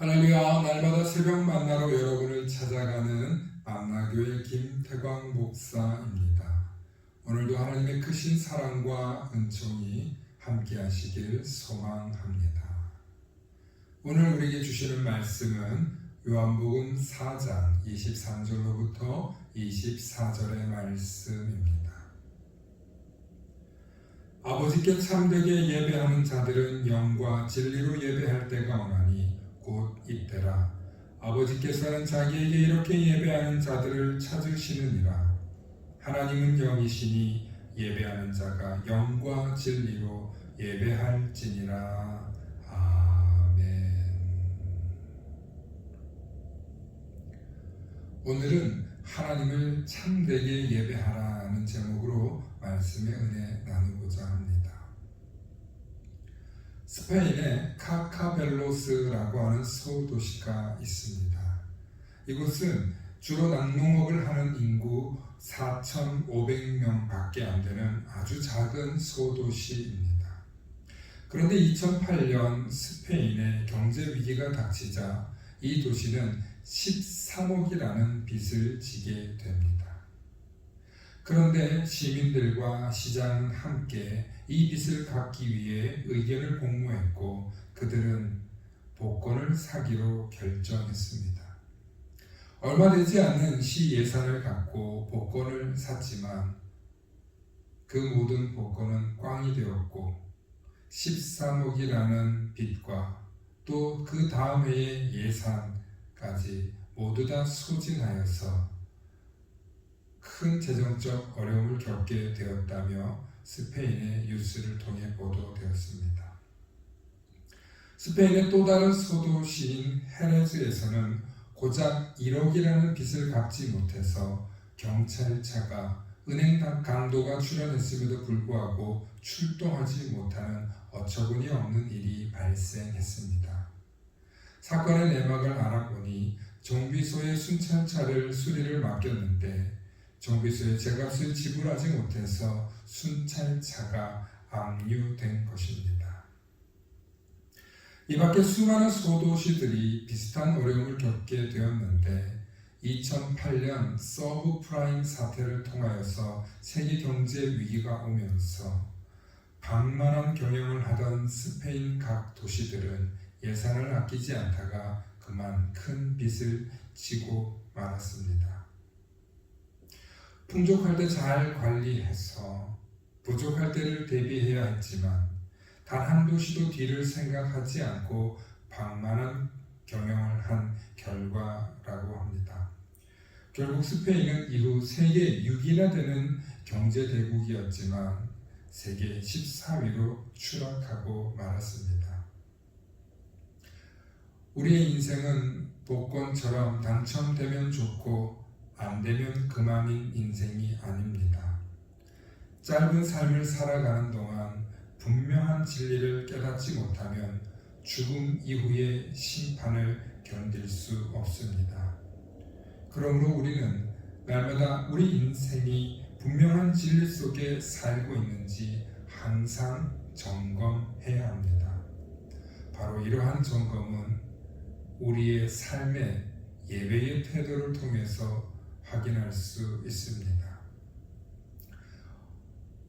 할렐루야 날마다 새벽 만나러 여러분을 찾아가는 만나교회 김태광 목사입니다. 오늘도 하나님의 크신 사랑과 은총이 함께 하시길 소망합니다. 오늘 우리에게 주시는 말씀은 요한복음 4장 23절로부터 24절의 말씀입니다. 아버지께 참되게 예배하는 자들은 영과 진리로 예배할 때가 오나니 곧 이때라. 아버지께서는 자기에게 이렇게 예배하는 자들을 찾으시느니라. 하나님은 영이시니 예배하는 자가 영과 진리로 예배할지니라. 아멘. 오늘은 하나님을 참되게 예배하라는 제목으로 말씀의 은혜 나누고자 합니다. 스페인에 카카벨로스라고 하는 소도시가 있습니다. 이곳은 주로 낙농업을 하는 인구 4,500명 밖에 안 되는 아주 작은 소도시입니다. 그런데 2008년 스페인의 경제 위기가 닥치자 이 도시는 13억이라는 빚을 지게 됩니다. 그런데 시민들과 시장은 함께 이 빚을 갚기 위해 의견을 공모했고 그들은 복권을 사기로 결정했습니다. 얼마 되지 않는 시 예산을 갖고 복권을 샀지만 그 모든 복권은 꽝이 되었고 13억이라는 빚과 또 그 다음 해의 예산까지 모두 다 소진하여서 큰 재정적 어려움을 겪게 되었다며 스페인의 뉴스를 통해 보도되었습니다. 스페인의 또 다른 소도시인 헤레즈에서는 고작 1억이라는 빚을 갚지 못해서 경찰차가 은행 강도가 출연했음에도 불구하고 출동하지 못하는 어처구니 없는 일이 발생했습니다. 사건의 내막을 알아보니 정비소에 순찰차를 수리를 맡겼는데 정비소에 제값을 지불하지 못해서 순찰차가 압류된 것입니다. 이 밖에 수많은 소도시들이 비슷한 어려움을 겪게 되었는데 2008년 서브프라임 사태를 통하여서 세계 경제 위기가 오면서 방만한 경영을 하던 스페인 각 도시들은 예산을 아끼지 않다가 그만 큰 빚을 지고 말았습니다. 풍족할 때 잘 관리해서 부족할 때를 대비해야 했지만 단한 도시도 뒤를 생각하지 않고 방만한 경영을 한 결과라고 합니다. 결국 스페인은 이후 세계 6위나 되는 경제 대국이었지만 세계 14위로 추락하고 말았습니다. 우리의 인생은 복권처럼 당첨되면 좋고 안 되면 그만인 인생이 아닙니다. 짧은 삶을 살아가는 동안 분명한 진리를 깨닫지 못하면 죽음 이후의 심판을 견딜 수 없습니다. 그러므로 우리는 날마다 우리 인생이 분명한 진리 속에 살고 있는지 항상 점검해야 합니다. 바로 이러한 점검은 우리의 삶의 예배의 태도를 통해서 확인할 수 있습니다.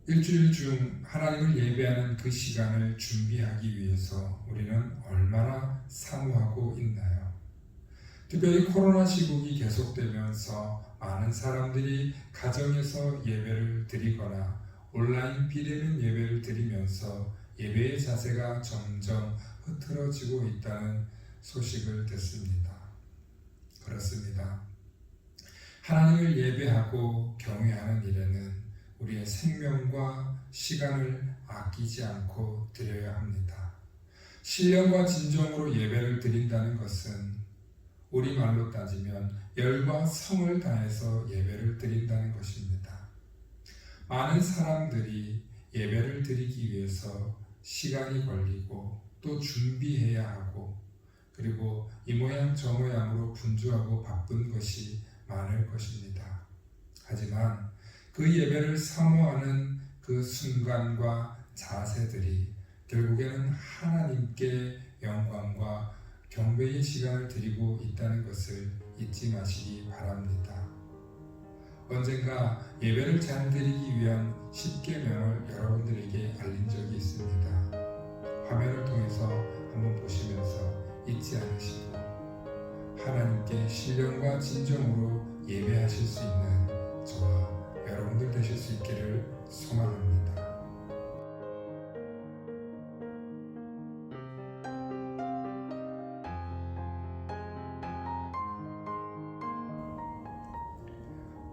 일주일 중 하나님을 예배하는 그 시간을 준비하기 위해서 우리는 얼마나 사모하고 있나요? 특별히 코로나 시국이 계속되면서 많은 사람들이 가정에서 예배를 드리거나 온라인 비대면 예배를 드리면서 예배의 자세가 점점 흐트러지고 있다는 소식을 듣습니다. 그렇습니다. 하나님을 예배하고 경외하는 일에는 우리의 생명과 시간을 아끼지 않고 드려야 합니다. 신령과 진정으로 예배를 드린다는 것은 우리말로 따지면 열과 성을 다해서 예배를 드린다는 것입니다. 많은 사람들이 예배를 드리기 위해서 시간이 걸리고 또 준비해야 하고 그리고 이 모양 저 모양으로 분주하고 바쁜 것이 많을 것입니다. 하지만 그 예배를 사모하는 그 순간과 자세들이 결국에는 하나님께 영광과 경배의 시간을 드리고 있다는 것을 잊지 마시기 바랍니다. 언젠가 예배를 잘 드리기 위한 10계명을 여러분들에게 알린 적이 있습니다. 화면을 통해서 한번 보시면서 신령과 진정으로 예배하실 수 있는 저와 여러분들 되실 수 있기를 소망합니다.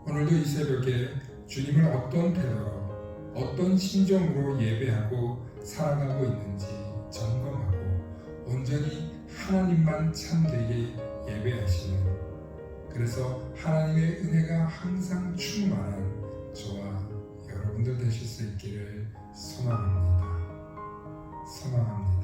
오늘도 이 새벽에 주님을 어떤 태도로 어떤 심정으로 예배하고 살아가고 있는지 점검하고 온전히 하나님만 참되게 예배하시는 그래서 하나님의 은혜가 항상 충만한 저와 여러분들 되실 수 있기를 소망합니다. 소망합니다.